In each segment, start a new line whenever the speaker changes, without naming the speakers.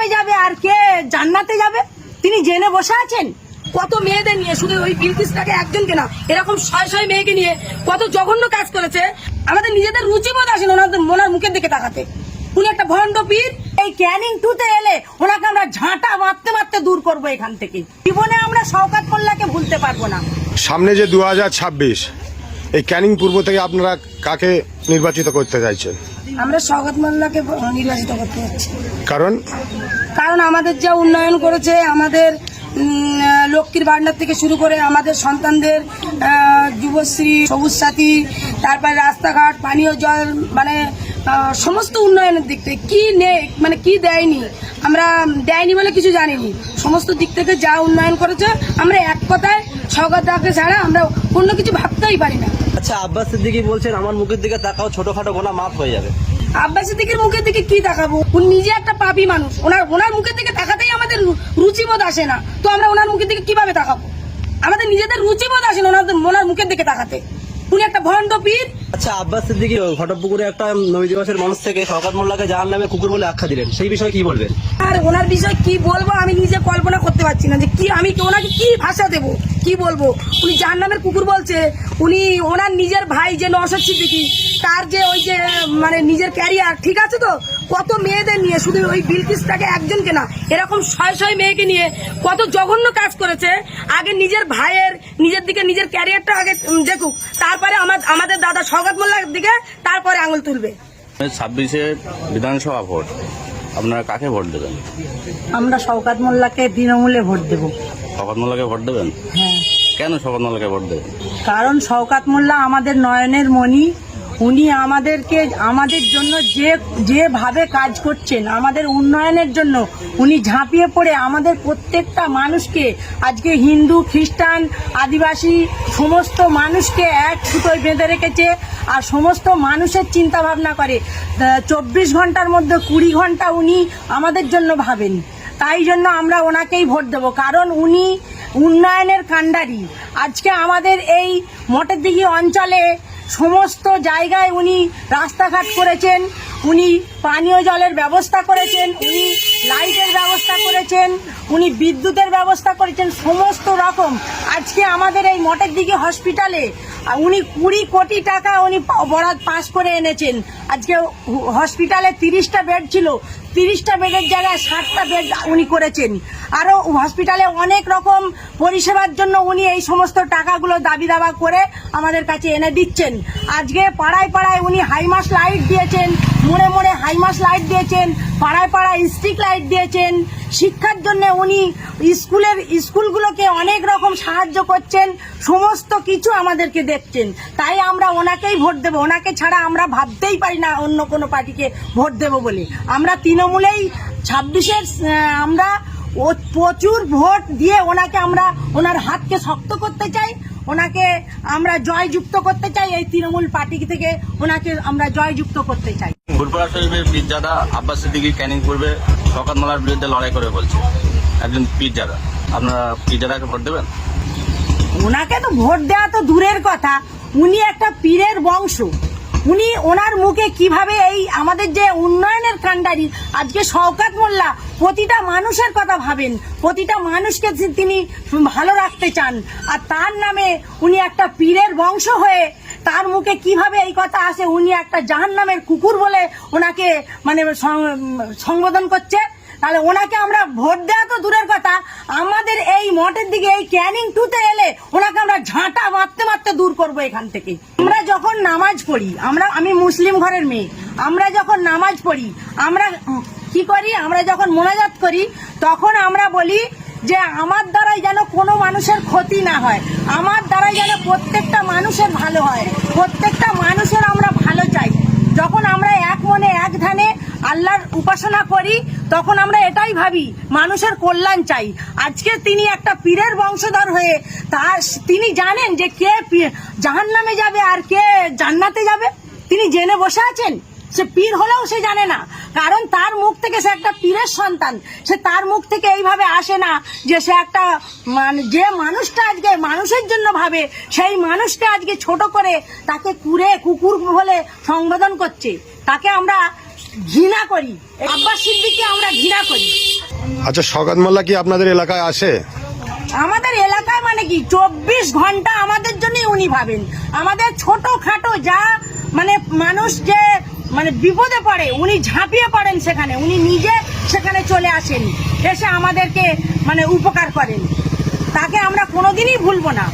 নামে যাবে আর কে জান্নাতে যাবে? তিনি জেনে বসে আছেন? কত মেয়েদের নিয়ে, শুধু ওই বিলকিসটাকে একজনকে না, এরকম ছয় ছয় মেয়েকে নিয়ে কত জঘন্য কাজ করেছে। আমাদের নিজেদের রুচিবোধ আসেন ওনাদের ওনার মুখের দিকে তাকাতে। উনি একটা ভণ্ড পীর। এই ক্যানিং টুতে এলে ওনাকে আমরা ঝাঁটা মারতে মারতে দূর করব এখান থেকে। জীবনে আমরা শওকাত মোল্লাকে ভুলতে পারব না।
সামনে যে দু হাজার ছাব্বিশ, এই ক্যানিং পূর্ব থেকে আপনারা কাকে নির্বাচিত করতে চাইছেন?
আমরা শওকত মোল্লাকে নির্বাচিত করতে যাচ্ছি।
কারণ?
কারণ আমাদের যা উন্নয়ন করেছে আমাদের লক্ষ্মীর ভান্ডার থেকে শুরু করে আমাদের সন্তানদের যুবশ্রী সবুজ সাথী তারপরে রাস্তাঘাট পানীয় জল মানে সমস্ত উন্নয়নের দিক থেকে কি নেই মানে কি দেয়নি আমরা দেয়নি বলে কিছু জানিনি। সমস্ত দিক থেকে যা উন্নয়ন করেছে আমরা এক কথায় সৌগতদাকে ছাড়া আমরা অন্য কিছু ভাবতেই পারি না।
আচ্ছা আব্বাস সিদ্দিকি বলছেন, আমার মুখের দিকে তাকাও, ছোটখাটো গোনা মাফ হয়ে যাবে।
আব্বাস সিদ্দিকের মুখের দিকে কি তাকাবো? উনি নিজে একটা পাপী মানুষ। ওনার ওনার মুখের দিকে তাকাতেই আমাদের রুচিবোধ আসে না। তো আমরা ওনার মুখের দিকে কীভাবে তাকাবো? আমাদের নিজেদের রুচিবোধ আসে না ওনাদের ওনার মুখের দিকে তাকাতে। উনি একটা ভণ্ড পীর
আচ্ছা আব্বাস সিদ্দিকি ঘটকপুকুরে একটা নবী দিবসের মানুষ থেকে শওকাত মোল্লাকে জাহান নামে কুকুর বলে আখ্যা দিলেন। সেই বিষয়ে কি বলবেন?
আর ওনার বিষয়ে কি বলব আমি নিজে কল্পনা করতে পারছি না যে কি, আমি ওনাকে কি ভাষা দেব? কি বলব? উনি যার নামের কুকুর বলছে, উনি ওনার নিজের ভাই যে নসর সিদ্দিকি, তার যে ওই যে মানে নিজের ক্যারিয়ার, ঠিক আছে তো? কত মেয়েদের নিয়ে, শুধু ওই বিলকিসটাকে একজনকে না, এরকম ছয় ছয় মেয়েকে নিয়ে কত জঘন্য কাজ করেছে। আগে নিজের ভাইয়ের, নিজের দিকে নিজের ক্যারিয়ারটা আগে দেখুক, তারপরে আমার, আমাদের দাদা সৌগত মোল্লার দিকে তারপরে আঙুল তুলবে।
ছাব্বিশে বিধানসভা ভোট আপনারা কাকে ভোট দেবেন?
আমরা শওকাত মোল্লাকে তৃণমূলে ভোট দেব।
শপথ মোল্লাকে ভোট দেবেন?
হ্যাঁ।
কেন শপথ মোল্লাকে ভোট দেবেন?
কারণ শওকাত মোল্লা আমাদের নয়নের মণি উনি আমাদেরকে, আমাদের জন্য যে, যেভাবে কাজ করছেন, আমাদের উন্নয়নের জন্য উনি ঝাঁপিয়ে পড়ে আমাদের প্রত্যেকটা মানুষকে, আজকে হিন্দু, খ্রিস্টান, আদিবাসী, সমস্ত মানুষকে এক সুতোয় বেঁধে রেখেছে আর সমস্ত মানুষের চিন্তা ভাবনা করে চব্বিশ ঘণ্টার মধ্যে কুড়ি ঘণ্টা উনি আমাদের জন্য ভাবেন। তাই জন্য আমরা ওনাকেই ভোট দেব। কারণ উনি উন্নয়নের কাণ্ডারি। আজকে আমাদের এই মঠেরদিঘি অঞ্চলে সমস্ত জায়গায় উনি রাস্তাঘাট করেছেন, উনি পানীয় জলের ব্যবস্থা করেছেন, উনি লাইটের ব্যবস্থা করেছেন, উনি বিদ্যুতের ব্যবস্থা করেছেন, সমস্ত রকম। আজকে আমাদের এই মঠের দিকে হসপিটালে, উনি কুড়ি কোটি টাকা উনি বরাদ পাস করে এনেছেন। আজকে হসপিটালে তিরিশটা বেড ছিল তিরিশটা বেডের জায়গায়, ষাটটা বেড উনি করেছেন। আরও হসপিটালে অনেক রকম পরিষেবার জন্য উনি এই সমস্ত টাকাগুলো দাবি দাবা করে আমাদের কাছে এনে দিচ্ছেন। আজকে পাড়ায় পাড়ায় উনি হাইমাস লাইট দিয়েছেন। মোড়ে মোড়ে হাইমাস লাইট দিয়েছেন, পাড়ায় পাড়ায় স্ট্রিট লাইট দিয়েছেন। শিক্ষার জন্য উনি স্কুলের, স্কুলগুলোকে অনেক রকম সাহায্য করছেন, সমস্ত কিছু আমাদেরকে দেখছেন। তাই আমরা ওনাকেই ভোট দেবো। ওনাকে ছাড়া আমরা ভাবতেই পারি না অন্য কোনো পার্টিকে ভোট দেবো বলে। আমরা তৃণমূলেই ছাব্বিশের আমরা প্রচুর ভোট দিয়ে ওনাকে আমরা, ওনার হাতকে শক্ত করতে চাই। ওনাকে আমরা জয়যুক্ত করতে চাই এই তৃণমূল পার্টি থেকে। ওনাকে আমরা জয়যুক্ত করতে চাই।
ফুলপাড়া শরীফের পীরজাদা আব্বাস সিদ্দিকি ক্যানিং করবে শকাত মালার বিরুদ্ধে লড়াই করে বলছে। একজন পীরজাদা। আপনারা পীরজাদাকে ভোট দেবেন?
ওনাকে তো ভোট দেওয়া তো দূরের কথা। উনি একটা পীরের বংশ। উনি ওনার মুখে কীভাবে এই আমাদের যে উন্নয়নের কাণ্ডারি, আজকে শওকাত মোল্লা প্রতিটা মানুষের কথা ভাবেন, প্রতিটা মানুষকে তিনি ভালো রাখতে চান, আর তার নামে উনি একটা পীরের বংশ হয়ে তার মুখে কীভাবে এই কথা আসে, উনি একটা জাহান নামের কুকুর বলে ওনাকে মানে সংবোধন করছে। তাহলে ওনাকে আমরা ভোট দেওয়া তো দূরের কথা। আমাদের এই মঠের দিকে, এই ক্যানিং টুতে এলে ওনাকে আমরা ঝাঁটা মারতে মারতে দূর করব এখান থেকে। আমরা যখন নামাজ পড়ি, আমরা, আমি মুসলিম ঘরের মেয়ে, আমরা যখন নামাজ পড়ি, আমরা কি করি, আমরা যখন মোনাজাত করি, তখন আমরা বলি যে আমার দ্বারাই যেন কোনো মানুষের ক্ষতি না হয়, আমার দ্বারাই যেন প্রত্যেকটা মানুষের ভালো হয়, প্রত্যেকটা মানুষের আমরা ভালো চাই। যখন আমরা এক মনে এক ধ্যানে আল্লাহর উপাসনা করি, তখন আমরা এটাই ভাবি, মানুষের কল্যাণ চাই। আজকে তিনি একটা পীরের বংশধর হয়ে তার তিনি জানেন যে কে জাহান নামে যাবে আর কে জান্নাতে যাবে? তিনি জেনে বসে আছেন। সে পীর হলেও সে জানে না। কারণ তার মুখ থেকে সে একটা পীরের সন্তান। সে তার মুখ থেকে এইভাবে আসে না যে সে একটা মানে যে মানুষটা আজকে মানুষের জন্য ভাবে, সেই মানুষকে আজকে ছোট করে তাকে কুড়ে কুকুর বলে সংবোধন করছে। তাকে আমরা ঘৃণা করি। আব্বাস সিদ্দিককে আমরা ঘৃণা করি।
আচ্ছা শওকত মোল্লা কি আপনাদের এলাকায় আসে?
আমাদের এলাকায় মানে কি চব্বিশ ঘণ্টা আমাদের জন্যই উনি ভাবেন। আমাদের ছোট খাটো যা মানে মানুষ যে মানে বিপদে পড়ে উনি ঝাঁপিয়ে পড়েন সেখানে উনি নিজে সেখানে চলে আসেন এসে আমাদেরকে মানে উপকার করেন। তাকে আমরা কোনোদিনই ভুলবো না।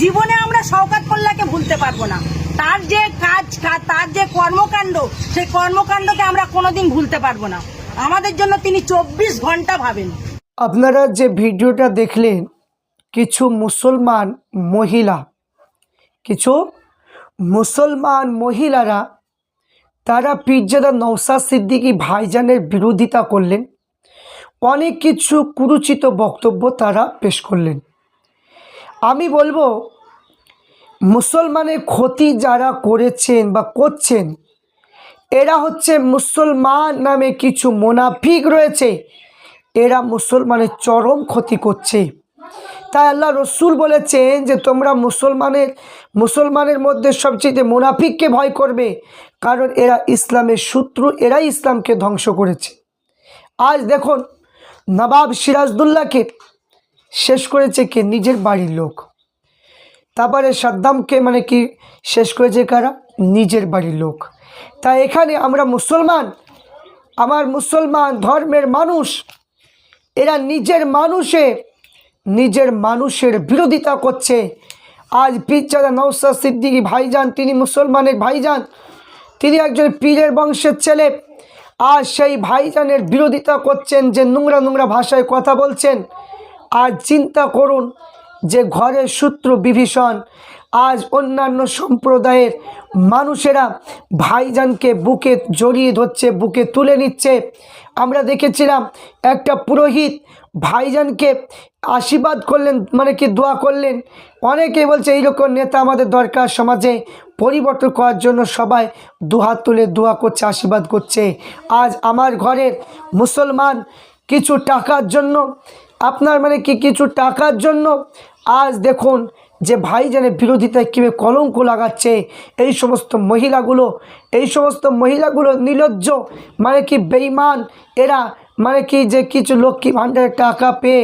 জীবনে আমরা শওকাত মোল্লাকে ভুলতে পারব না। তার যে কাজ তার যে কর্মকাণ্ড, সেই কর্মকাণ্ডকে আমরা কোনোদিন ভুলতে পারব না। আমাদের জন্য তিনি চব্বিশ ঘণ্টা ভাবেন।
আপনারা যে ভিডিওটা দেখলেন, কিছু মুসলমান মহিলা, কিছু মুসলমান মহিলারা, তারা পীরজাদা নৌসাদ সিদ্দিকী ভাইজানের বিরোধিতা করলেন। অনেক কিছু কুরুচিত বক্তব্য তারা পেশ করলেন। আমি বলব মুসলমানের ক্ষতি যারা করেছেন বা করছেন, এরা হচ্ছে মুসলমান নামে কিছু মোনাফিক রয়েছে। এরা মুসলমানের চরম ক্ষতি করছে। তাই আল্লাহ রসুল বলেছেন যে, তোমরা মুসলমানের মুসলমানের মধ্যে সবচেয়ে মুনাফিককে ভয় করবে। কারণ এরা ইসলামের শত্রু, এরাই ইসলামকে ধ্বংস করেছে। আজ দেখুন, নবাব সিরাজদুল্লাহকে শেষ করেছে কে? নিজের বাড়ির লোক। তারপরে সাদ্দামকে মানে কি শেষ করেছে কারা? নিজের বাড়ির লোক। তাই এখানে আমরা মুসলমান, আমার মুসলমান ধর্মের মানুষ, এরা নিজের মানুষে, নিজের মানুষের বিরোধিতা করছে। আজ পীরচাদা নৌসাদ সিদ্দিকী ভাইজান, তিনি মুসলমানের ভাইজান, তিনি একজন পীরের বংশের ছেলে। আজ সেই ভাইজানের বিরোধিতা করছেন যে নোংরা নোংরা ভাষায় কথা বলছেন। আজ চিন্তা করুন যে ঘরের সূত্র বিভীষণ, আজ অন্যান্য সম্প্রদায়ের মানুষেরা ভাইজানকে বুকে জড়িয়ে ধরছে, বুকে তুলে নিচ্ছে। আমরা দেখেছিলাম একটা পুরোহিত ভাইজানকে আশীর্বাদ করলেন মানে কি দোয়া করলেন। অনেকে বলছে এইরকম নেতা আমাদের দরকার সমাজে, পরিবর্তন করার জন্য সবাই দুহাত তুলে দোয়া করছে, আশীর্বাদ করছে। আজ আমার ঘরের মুসলমান কিছু টাকার জন্য, আপনার মানে কি কিছু টাকার জন্য আজ দেখুন যে ভাইজানের বিরোধিতায় কীভাবে কলঙ্ক লাগাচ্ছে। এই সমস্ত মহিলাগুলো, এই সমস্ত মহিলাগুলো নির্লজ্জ মানে কি বেইমান এরা মানে কি যে কিছু লক্ষ্মী ভাণ্ডারের টাকা পেয়ে,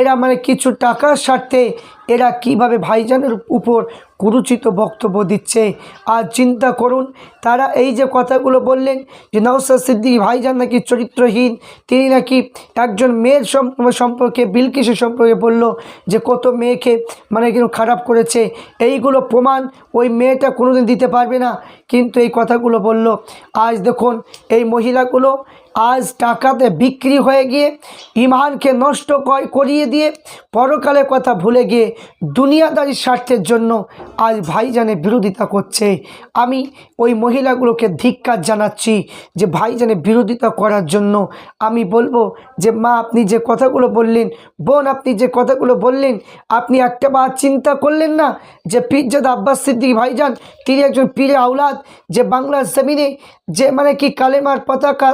এরা মানে কিছু টাকার স্বার্থে এরা কীভাবে ভাইজানের উপর কুরুচিত বক্তব্য দিচ্ছে? আর চিন্তা করুন, তারা এই যে কথাগুলো বললেন যে নওসাদ সিদ্দিকী ভাইজান নাকি চরিত্রহীন, তিনি নাকি একজন মেয়ের সম্পর্কে, বিলকিসের সম্পর্কে বলল যে কত মেয়েকে মানে কিন্তু খারাপ করেছে। এইগুলো প্রমাণ ওই মেয়েটা কোনোদিন দিতে পারবে না। কিন্তু এই কথাগুলো বলল, আজ দেখুন, এই মহিলাগুলো আজ টাকাতে বিক্রি হয়ে গিয়ে ইমানকে নষ্ট কর- করিয়ে দিয়ে পরকালের কথা ভুলে গিয়ে দুনিয়াদারি স্বার্থের জন্য আজ ভাইজানের বিরোধিতা করছে। আমি ওই মহিলাগুলোকে ধিক্কার জানাচ্ছি যে ভাইজানের বিরোধিতা করার জন্য। আমি বলব যে, মা, আপনি যে কথাগুলো বললেন, বোন, আপনি যে কথাগুলো বললেন, আপনি একটা বার চিন্তা করলেন না যে পীরজাদ আব্বাস সিদ্দিক ভাইজান, তিনি একজন পীরে আউলাদ যে বাংলার জমিনে যে মানে কি কালেমার পতাকা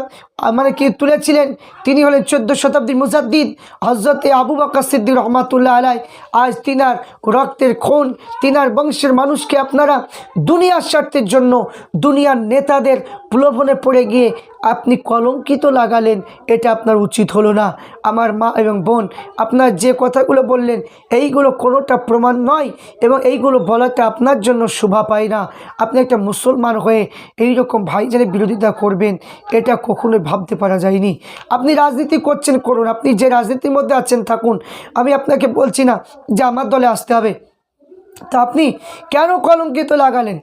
মানে কি তুলেছিলেন, তিনি হলেন চোদ্দ শতাব্দীর মুজাদ্দিদ হজরতে আবু বকর সিদ্দিক রহমাতুল্লাহ আলাই আজ তিনার রক্তের খুন, তিনার বংশের মানুষকে আপনারা দুনিয়ার স্বার্থের জন্য, দুনিয়ার নেতাদের প্রলোভনে পড়ে গিয়ে আপনি কলঙ্কিত লাগালেন, এটা আপনার উচিত হলো না। আমার মা এবং বোন, আপনার যে কথাগুলো বললেন, এইগুলো কোনোটা প্রমাণ নয় এবং এইগুলো বলাটা আপনার জন্য শোভা পায় না। আপনি একটা মুসলমান হয়ে এই রকম ভাইজানের বিরোধিতা করবেন, এটা কখনোই ভাবতে পারা যায়নি। আপনি রাজনীতি করছেন, করুন। আপনি যে রাজনীতির মধ্যে আছেন, থাকুন। আমি আপনাকে বলছি না যে আমার দলে আসতে হবে। তা আপনি কেন কলঙ্কিত লাগালেন?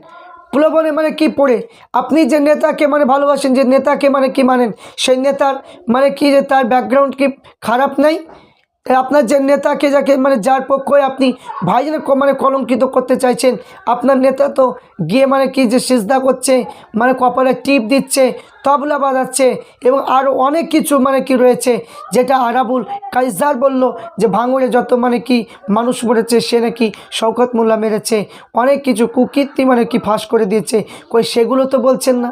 প্রলোভনে মানে কি পড়ে? আপনি যে নেতাকে মানে ভালোবাসেন, যে নেতাকে মানে কি মানেন? সেই নেতার মানে কি যে তার ব্যাকগ্রাউন্ড কি খারাপ নাই? আপনার যে নেতাকে যাকে মানে যার পক্ষে আপনি ভাইজানের ক- মানে কলঙ্কিত করতে চাইছেন, আপনার নেতা তো গিয়ে মানে কি যে সিজদা করছে মানে কপালে টিপ দিচ্ছে, তবলা বাজাচ্ছে এবং আরও অনেক কিছু মানে কি রয়েছে যেটা আরাবুল কাইজার বলল যে ভাঙড়ে যত মানে কি মানুষ মরেছে, সে নাকি শওকত মোল্লা মেরেছে, অনেক কিছু কুকীর্তি মানে কি ফাঁস করে দিয়েছে, কই সেগুলো তো বলছেন না।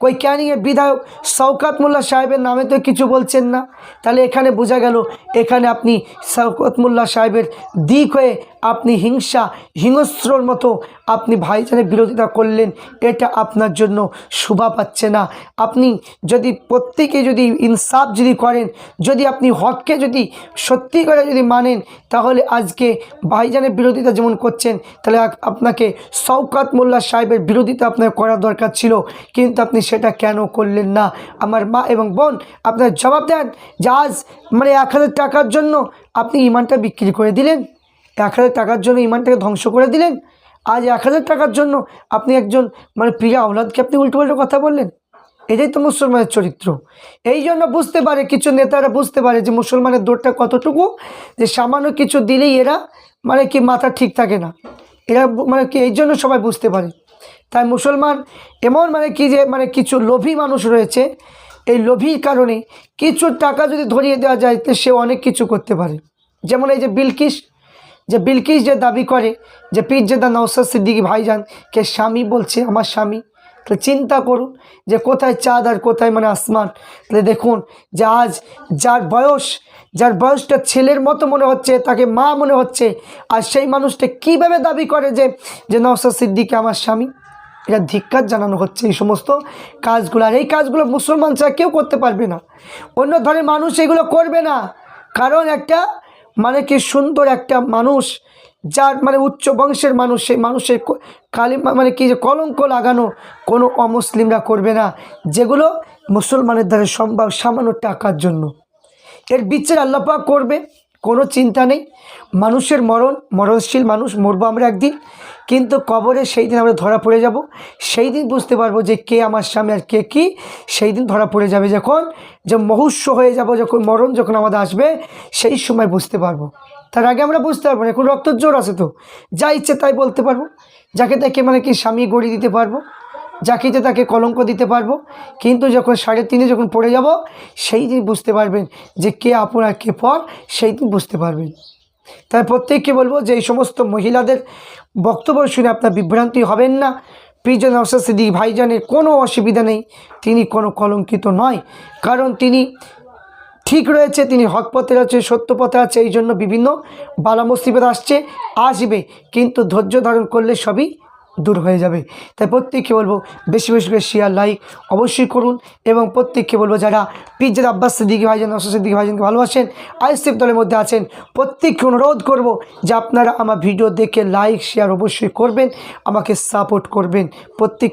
কই ক্যানিংয়ের বিধায়ক শওকাত মোল্লা সাহেবের নামে তো কিছু বলছেন না। তাহলে এখানে বোঝা গেল, এখানে আপনি শওকত মোল্লা সাহেবের দিক হয়ে আপনি হিংসা, হিংস্রর মতো আপনি ভাইজানের বিরোধিতা করলেন, এটা আপনার জন্য শোভা পাচ্ছে না। আপনি যদি প্রত্যেকে যদি ইনসাফ যদি করেন, যদি আপনি হককে যদি সত্যি করে যদি মানেন, তাহলে আজকে ভাইজানের বিরোধিতা যেমন করছেন, তাহলে আপনাকে শওকাত মোল্লা সাহেবের বিরোধিতা আপনার করা দরকার ছিল, কিন্তু আপনি সেটা কেন করলেন না? আমার মা এবং বোন, আপনার জবাব দেন যে আজ মানে এক হাজার টাকার জন্য আপনি ইমানটা বিক্রি করে দিলেন। এক হাজার টাকার জন্য ইমানটাকে ধ্বংস করে দিলেন। আজ এক হাজার টাকার জন্য আপনি একজন মানে প্রিয়া আওলাদকে আপনি উল্টো পাল্টো কথা বললেন? এটাই তো মুসলমানের চরিত্র। এই জন্য বুঝতে পারে, কিছু নেতারা বুঝতে পারে যে মুসলমানের দৌড়টা কতটুকু, যে সামান্য কিছু দিলেই এরা মানে কি মাথা ঠিক থাকে না। এরা মানে কি, এই জন্য সবাই বুঝতে পারে। তাই মুসলমান এমন মানে কি যে মানে কিছু লোভী মানুষ রয়েছে। এই লোভীর কারণে কিছু টাকা যদি ধরিয়ে দেওয়া যায়, তো সে অনেক কিছু করতে পারে। যেমন এই যে বিলকিস যে বিলকিস যে দাবি করে, যে পীরজাদা নৌসাদ সিদ্দিকি ভাইজান কে স্বামী বলছে, আমার স্বামী। তাহলে চিন্তা করুন যে কোথায় চাঁদ আর কোথায় মানে আসমান। তাহলে দেখুন যে আজ যার বয়স, যার বয়সটা ছেলের মতো মনে হচ্ছে, তাকে মা মনে হচ্ছে, আর সেই মানুষটা কীভাবে দাবি করে যে যে নওসাদ সিদ্দিকি আমার স্বামী? এটা ধিক্কার জানানো হচ্ছে এই সমস্ত কাজগুলো। আর এই কাজগুলো মুসলমান ছাড়া কেউ করতে পারবে না। অন্য ধরনের মানুষ এগুলো করবে না। কারণ একটা মানে কি সুন্দর একটা মানুষ, যার মানে উচ্চ বংশের মানুষ, সেই মানুষের কালী মানে কি যে কলঙ্ক লাগানো কোনো অমুসলিমরা করবে না, যেগুলো মুসলমানের দ্বারা সম্ভব সামান্য টাকার জন্য। এর বিচার আল্লাপা করবে, কোনো চিন্তা নেই। মানুষের মরণ, মরণশীল মানুষ মরবো আমরা একদিন। কিন্তু কবরে সেই দিন আমরা ধরা পড়ে যাব। সেই দিন বুঝতে পারব যে কে আমার স্বামী আর কে কী। সেই দিন ধরা পড়ে যাবে যখন, যে মহুষ্য হয়ে যাব যখন, মরণ যখন আমাদের আসবে, সেই সময় বুঝতে পারব। তার আগে আমরা বুঝতে পারব না, এখন রক্তর জোর আছে তো। যা ইচ্ছে তাই বলতে পারব। যাকে তাকে মানে কি স্বামী গড়ি দিতে পারব। যাকে ইচ্ছে তাকে কলঙ্ক দিতে পারব। কিন্তু যখন সাড়ে তিনে যখন পড়ে যাব, সেই দিন বুঝতে পারবেন যে কে আপন আর কে পর, সেই দিন বুঝতে পারবেন। তাই প্রত্যেককে বলব যে এই সমস্ত মহিলাদের বক্তব্য শুনে আপনার বিভ্রান্তি হবেন না। প্রিজন অফিসার সিদ্দিক ভাইজানের কোনো অসুবিধা নেই। তিনি কোনো কলঙ্কিত নয়। কারণ তিনি ঠিক রয়েছে, তিনি হক পথে আছে সত্য পথে আছে এই জন্য বিভিন্ন বালা আসছে, আসবে। কিন্তু ধৈর্য ধারণ করলে সবই দূর হয়ে যাবে। তাই প্রত্যেককে বলব, বেশি বেশি করে শেয়ার লাইক অবশ্যই করুন এবং প্রত্যেককে বলব যারা পিজ্জার আব্বাস সিদ্দিকি ভাইজান, নসর সিদ্দিকি ভাইজানকে ভালোবাসেন আইসিএফ দলের মধ্যে আছেন, প্রত্যেককে অনুরোধ করব যে আপনারা আমার ভিডিও দেখে লাইক শেয়ার অবশ্যই করবেন, আমাকে সাপোর্ট করবেন। প্রত্যেক